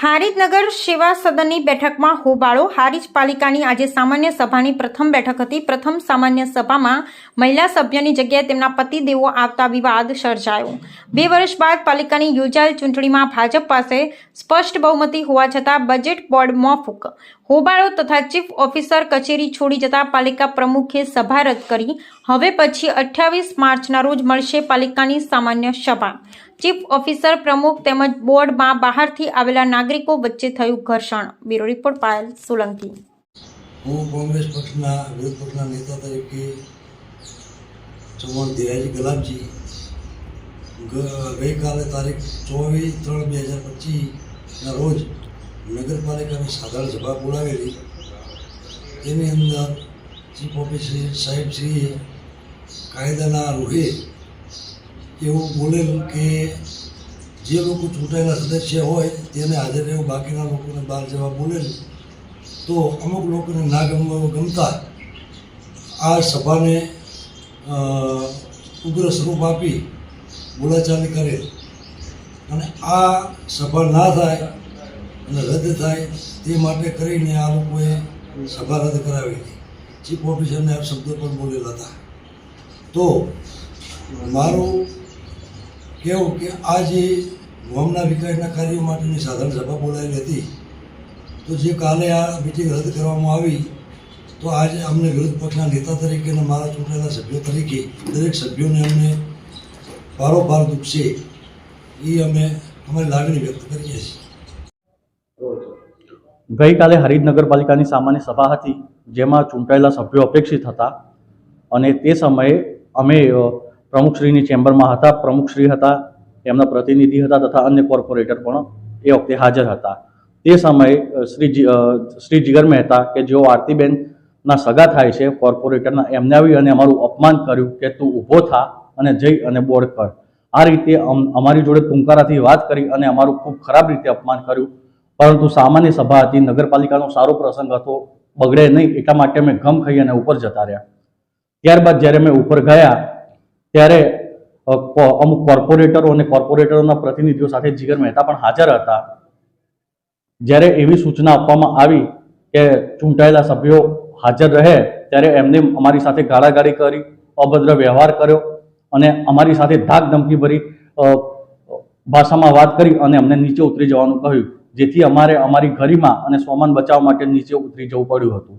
હારીજનગર સેવા સદનની બેઠકમાં હોબાળો. હારીજ પાલિકાની આજે સામાન્ય સભાની પ્રથમ બેઠક હતી. પ્રથમ સામાન્ય સભામાં મહિલા સભ્યની જગ્યાએ તેમના પતિદેવો આવતા વિવાદ સર્જાયો. બે વર્ષ બાદ પાલિકાની યોજાયેલ ચૂંટણીમાં ભાજપ પાસે સ્પષ્ટ બહુમતી હોવા છતાં બજેટ બોર્ડ મોફૂક. હોબાળો તથા ચીફ ઓફિસર કચેરી છોડી જતા પાલિકા પ્રમુખે સભા રદ કરી. હવે પછી અઠ્યાવીસ માર્ચના રોજ મળશે પાલિકાની સામાન્ય સભા. ચીફ ઓફિસર પ્રમુખ તેમજ બોર્ડમાં બહારથી આવેલા નાગરિકો વચ્ચે થયું ઘર્ષણ. Bureau report Payal Solanki. હું કોંગ્રેસ પક્ષના, વિરોધ પક્ષના નેતા તરીકે ચૌહાણ ધીરાજી ગલાબજી ગ- ગઈકાલે તારીખ ચોવીસ ત્રણ બે હજાર પચીસના રોજ નગરપાલિકાની સાધારણ સભા બોલાવેલી. તેની અંદર ચીફ ઓફિસર સાહેબશ્રીએ કાયદાના રૂહે એવું બોલેલું કે જે લોકો ચૂંટાયેલા સદસ્ય હોય તેને હાજર રહેવું બાકીના લોકોને બહાર જવા બોલેલું. તો અમુક લોકોને ના ગમવા ગમતા આ સભાને ઉગ્ર સ્વરૂપ આપી બોલાચાલી કરે. અને આ સભા ના થાય અને રદ થાય તે માટે કરીને આ લોકોએ સભા રદ કરાવેલી ચીફ ઓફિસરને આ શબ્દો પણ બોલેલા હતા. તો મારું કહેવું કે આ જે ગામના વિકાસના કાર્યો માટેની સાધારણ સભા બોલાવી હતી, તો જે કાલે આ મિટિંગ રદ કરવામાં આવી, તો આજે અમને વિરોધ પક્ષના નેતા તરીકે અને મારા ચૂંટાયેલા સભ્યો તરીકે દરેક સભ્યોને અમને પારોપાર દુખશે, એ અમે અમારી લાગણી વ્યક્ત કરીએ છીએ. ગઈકાલે હરિદ નગરપાલિકાની સામાન્ય સભા હતી, જેમાં ચૂંટાયેલા સભ્યો અપેક્ષિત હતા, અને તે સમયે અમે પ્રમુખશ્રીની ચેમ્બરમાં હતા, પ્રમુખશ્રી હતા, એમના પ્રતિનિધિ હતા તથા અન્ય કોર્પોરેટર પણ એ વખતે હાજર હતા. તે સમયે શ્રી શ્રી જીગર મહેતા કે જેઓ આરતીબેનના સગા થાય છે, કોર્પોરેટરના, એમને આવી અને અમારું અપમાન કર્યું કે તું ઊભો થા અને જઈ અને બોર્ડ કર આ રીતે અમ- અમારી જોડે ટૂંકારાથી વાત કરી અને અમારું ખૂબ ખરાબ રીતે અપમાન કર્યું. પરંતુ સામાન્ય સભા હતી, નગરપાલિકાનો સારો પ્રસંગ હતો, બગડે નહીં એટલા માટે અમે ગમ ખાઈ અને ઉપર જતા રહ્યા. ત્યારબાદ જ્યારે અમે ઉપર ગયા ત્યારે અમુક કોર્પોરેટરો અને કોર્પોરેટરોના પ્રતિનિધિઓ સાથે જીગર મહેતા પણ હાજર હતા. જ્યારે એવી સૂચના આપવામાં આવી કે ચૂંટાયેલા સભ્યો હાજર રહે, ત્યારે એમને અમારી સાથે ગાળાગાળી કરી, અભદ્ર વ્યવહાર કર્યો અને અમારી સાથે ધાક ધમકી ભરી ભાષામાં વાત કરી અને અમને નીચે ઉતરી જવાનું કહ્યું, જેથી અમારે અમારી ગરિમા અને સ્વમાન બચાવવા માટે નીચે ઉતરી જવું પડ્યું હતું.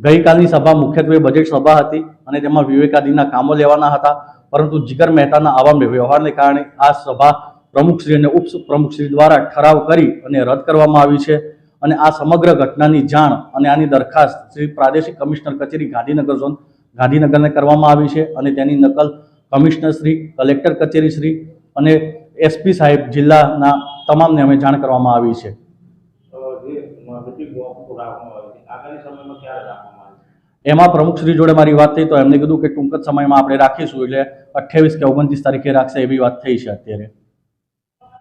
ગઈકાલની સભા મુખ્યત્વે બજેટ સભા હતી અને તેમાં વિવેકાદીના કામો લેવાના હતા. પરંતુ જીગર મહેતાના આવા વ્યવહારને કારણે આ સભા પ્રમુખશ્રી અને ઉપ પ્રમુખશ્રી દ્વારા ઠરાવ કરી અને રદ કરવામાં આવી છે. અને આ સમગ્ર ઘટનાની જાણ અને આની દરખાસ્ત શ્રી પ્રાદેશિક કમિશનર કચેરી ગાંધીનગર ઝોન ગાંધીનગરને કરવામાં આવી છે અને તેની નકલ કમિશનર શ્રી, કલેક્ટર કચેરી શ્રી અને એસપી સાહેબ જિલ્લાના તમામને અમે જાણ કરવામાં આવી છે જે મિટિંગ રાખવામાં આવી છે આગામી સમયમાં ક્યારે રાખવામાં આવે છે એમાં પ્રમુખશ્રી જોડે મારી વાત થઈ તો એમને કીધું કે ટૂંક જ સમયમાં આપણે રાખીશું એટલે અઠ્યાવીસ કે ઓગણત્રીસ તારીખે રાખશે એવી વાત થઈ છે અત્યારે.